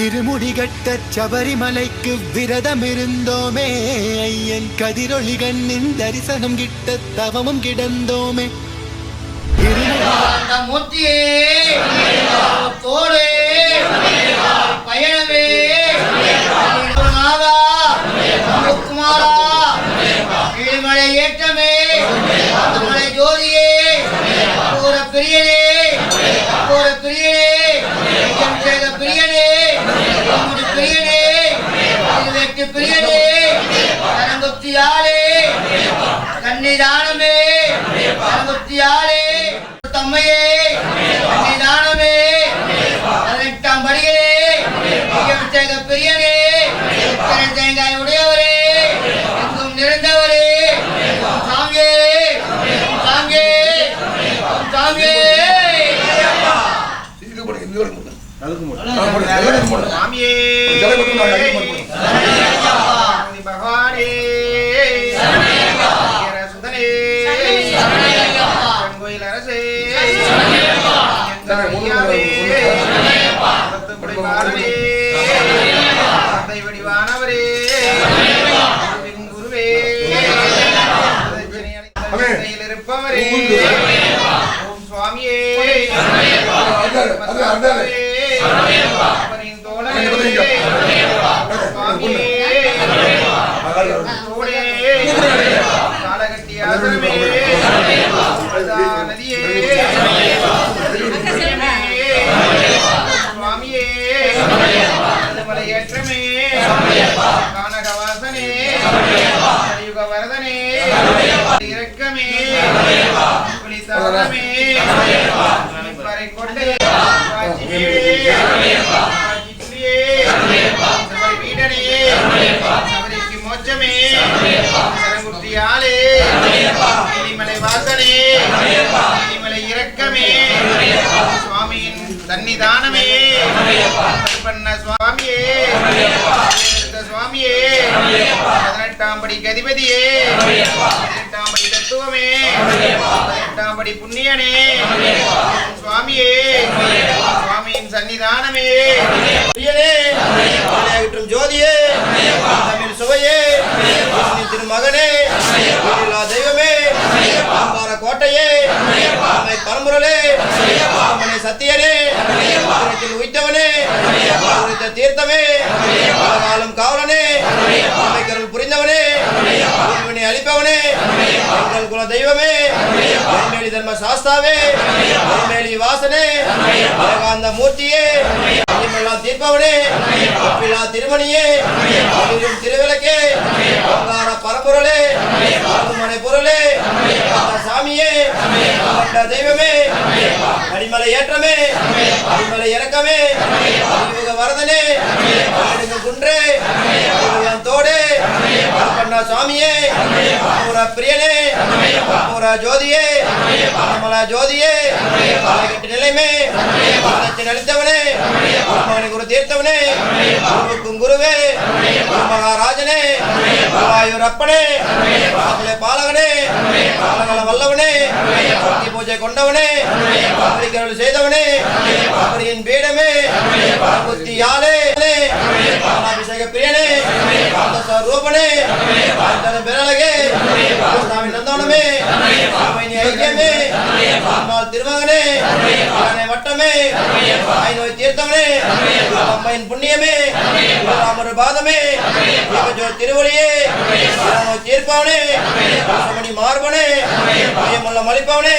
திருமுடிகட்ட சபரிமலைக்கு விரதம் இருந்தோமே ஐயன் கதிரொளி கண்ணின் தரிசனம் கிட்ட தவமும் கிடந்தோமே பயணமே ஏற்றமே ஜோதியே அகோர பிரியனே ஐயம் செய்த பிரியனே நம்முடைய பிரியனே திருவெட்டு பிரியனே தரங்குப்தியாளே கன்னிதானமே தரங்குப்தியாளே தம்மையே கன்னிதானமே பதினெட்டாம் படிகளே செய்த பிரியனே தேங்காய் உடையவரே எங்கும் நிறைந்தவரே சாமியே சாமியே சாமியே. இது போடு, இது போடு. ஆ, போடு, எல்லாரும் போடு. சாமியே. தோழே காலகட்டி ஆசனமே நதியே சுவாமியே. மலை ஏற்றமே கானகவாசனே கலியுக வரதனே இரக்கமே புலிதானமே கொண்டே சன்னிதானமே பண்ண சுவாமியே. சுவாமியே. பதினெட்டாம் படி கதிபதியே. பதினெட்டாம் படி தத்துவமே. பதினெட்டாம் படி புண்ணியனே. சுவாமியே. சுவாமியின் சன்னிதானமே ஜோதியே. சத்தியனே. மதுரத்தில் உய்த்தவனே மதுரைத்த தீர்த்தமே. காலம் காவலனே. அமைக்கருள் புரிந்தவனே. உரிமையை அளிப்பவனே எங்கள் குல தெய்வமே நெல்மேலி தர்ம சாஸ்தாவே. நெல்மேலி வாசனே. ஏகாந்த மூர்த்தியே. எல்லாம் தீர்ப்பவனே. ஒப்பில்லா திருமணியே. திருவிளக்கே. பரம்பொருளே. பொருளே. அந்த சாமியே. தெய்வமே. அடிமலை ஏற்றமே. அடிமலை இறக்கமே. அறிவுக வரதனே. ஆடுங்க குன்றே. தோடே. பண்ணா சுவாமியே. பூரா பிரியனே. பூரா ஜோதியே. மல ஜோதியே. கட்டு நிலைமே. மனத்தை நடித்தவனே மகனை குரு தீர்த்தவனே குருவுக்கும் குருவே குரு மகாராஜனே குருவாயூர் அப்பனே பாதலை பாலகனே பாலகல வல்லவனே சக்தி பூஜை கொண்டவனே அருள் செய்தவனே அவரின் பீடமே புத்தி யாலே அபிஷேக பிரியனே ரூபனே பெறலகே சாமி ஐக்கியமே அம்மாள் திருமகனே. வட்டமே. ஆய் நோய் தீர்த்தவனே. அம்மையின் புண்ணியமே. ராமர் பாதமே. திருவழியே தீர்ப்பவனே. மணி மார்பனே பயமுள்ள மலிப்பவனே.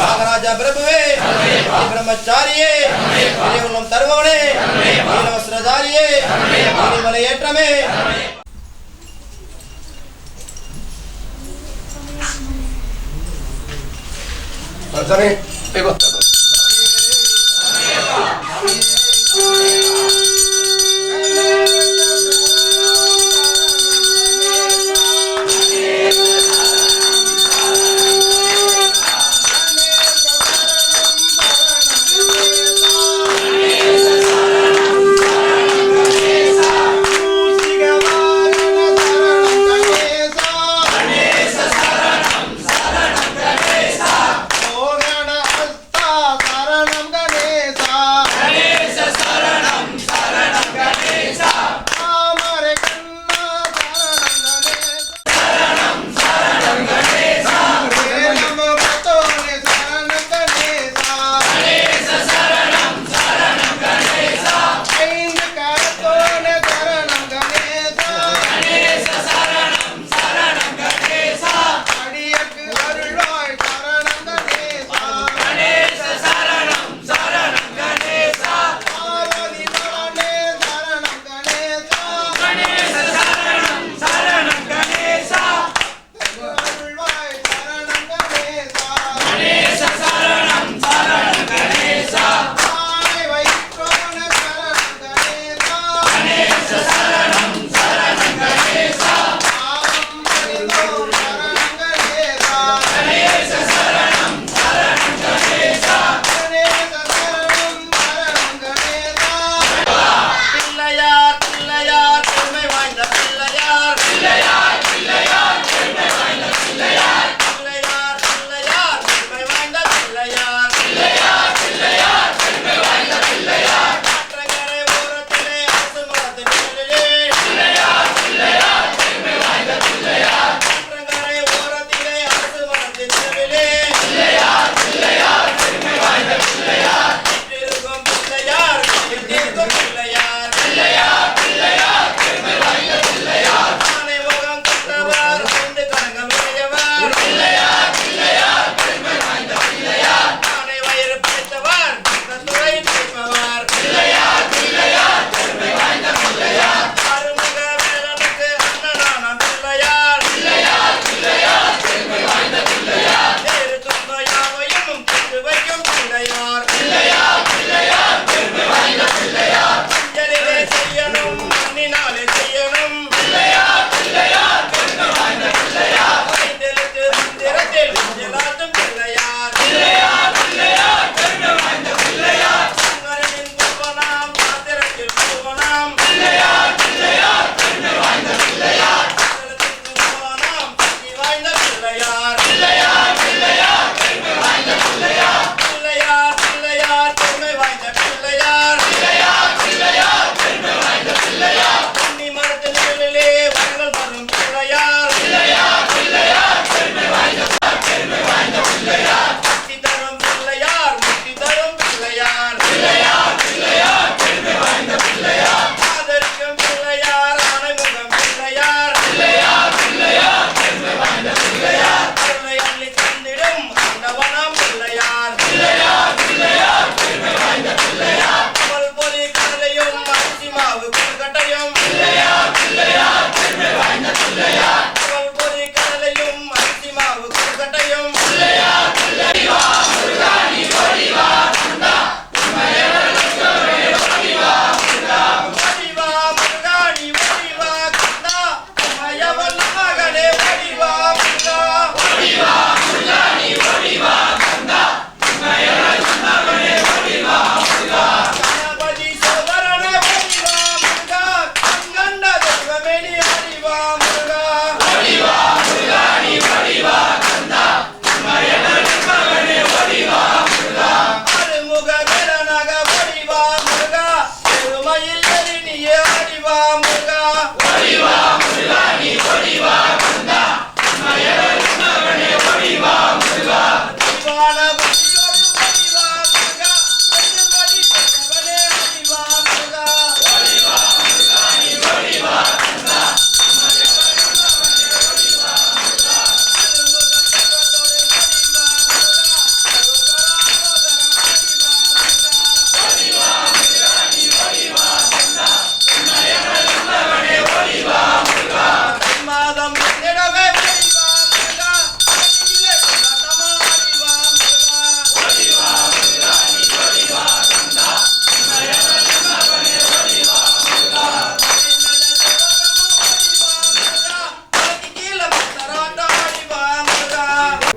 நாகராஜா பிரபுவே. பிரம்மச்சாரியே. உள்ளம் தருபவனே. நீலவஸ்திரதாரியே மலை ஏற்றமே. じゃねよかった。